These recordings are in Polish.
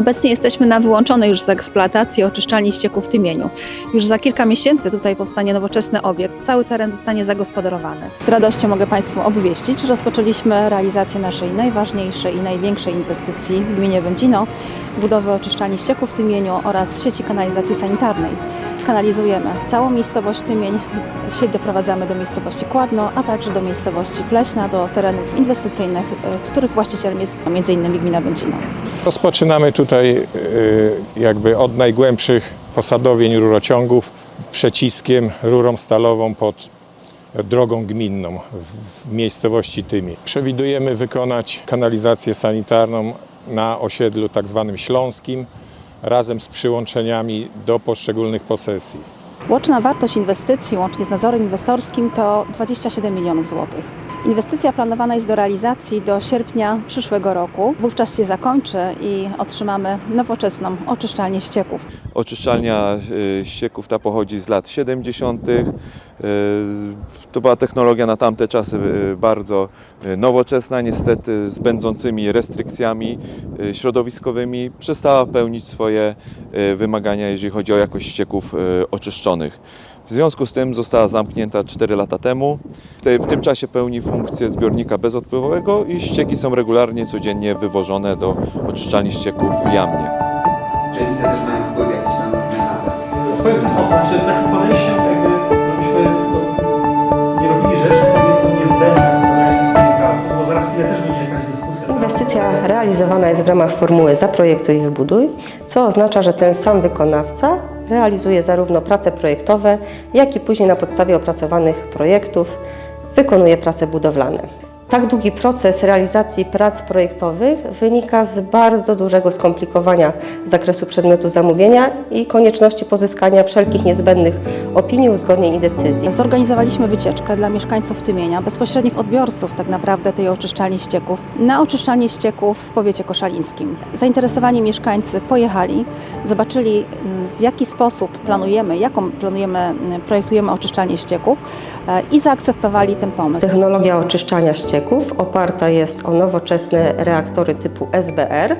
Obecnie jesteśmy na wyłączonej już z eksploatacji oczyszczalni ścieków w Tymieniu. Już za kilka miesięcy tutaj powstanie nowoczesny obiekt. Cały teren zostanie zagospodarowany. Z radością mogę Państwu obwieścić, że rozpoczęliśmy realizację naszej najważniejszej i największej inwestycji w gminie Będzino, budowę oczyszczalni ścieków w Tymieniu oraz sieci kanalizacji sanitarnej. Kanalizujemy całą miejscowość Tymień, sieć doprowadzamy do miejscowości Kładno, a także do miejscowości Pleśna, do terenów inwestycyjnych, których właścicielem jest m.in. gmina Będzino. Rozpoczynamy tutaj y, jakby od najgłębszych posadowień rurociągów przeciskiem rurą stalową pod drogą gminną w- miejscowości Tymi. Przewidujemy wykonać kanalizację sanitarną na osiedlu tak zwanym śląskim razem z przyłączeniami do poszczególnych posesji. Łączna wartość inwestycji, łącznie z nadzorem inwestorskim, to 27 milionów złotych. Inwestycja planowana jest do realizacji do sierpnia przyszłego roku. Wówczas się zakończy i otrzymamy nowoczesną oczyszczalnię ścieków. Oczyszczalnia y, ścieków ta pochodzi z lat 70. Y, To była technologia na tamte czasy y, bardzo nowoczesna, niestety z będącymi restrykcjami środowiskowymi przestała pełnić swoje wymagania, jeżeli chodzi o jakość ścieków oczyszczonych. W związku z tym została zamknięta 4 lata temu. W tym czasie pełni funkcję zbiornika bezodpływowego i ścieki są regularnie, codziennie wywożone do oczyszczalni ścieków w Jamnie. Powiem w ten sposób, że takim podejściem jakby, żebyśmy nie robili rzeczy, które są niezbędne bo zaraz chwilę też będzie jakaś dyskusja. Inwestycja realizowana jest w ramach formuły Zaprojektuj i wybuduj, co oznacza, że ten sam wykonawca realizuje zarówno prace projektowe, jak i później na podstawie opracowanych projektów wykonuje prace budowlane. Tak długi proces realizacji prac projektowych wynika z bardzo dużego skomplikowania zakresu przedmiotu zamówienia i konieczności pozyskania wszelkich niezbędnych opinii, uzgodnień i decyzji. Zorganizowaliśmy wycieczkę dla mieszkańców Tymienia, bezpośrednich odbiorców tak naprawdę tej oczyszczalni ścieków, na oczyszczalnię ścieków w powiecie koszalińskim. Zainteresowani mieszkańcy pojechali, zobaczyli w jaki sposób planujemy, jaką planujemy, projektujemy oczyszczalnię ścieków e, i zaakceptowali ten pomysł. Technologia oczyszczania ścieków oparta jest o nowoczesne reaktory typu SBR,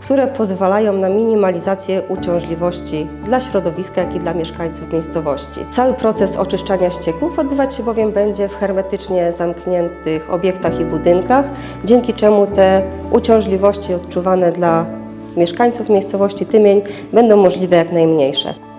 które pozwalają na minimalizację uciążliwości dla środowiska, jak i dla mieszkańców miejscowości. Cały proces oczyszczania ścieków odbywać się bowiem będzie w hermetycznie zamkniętych obiektach i budynkach, dzięki czemu te uciążliwości odczuwane dla mieszkańców miejscowości Tymień będą możliwe jak najmniejsze.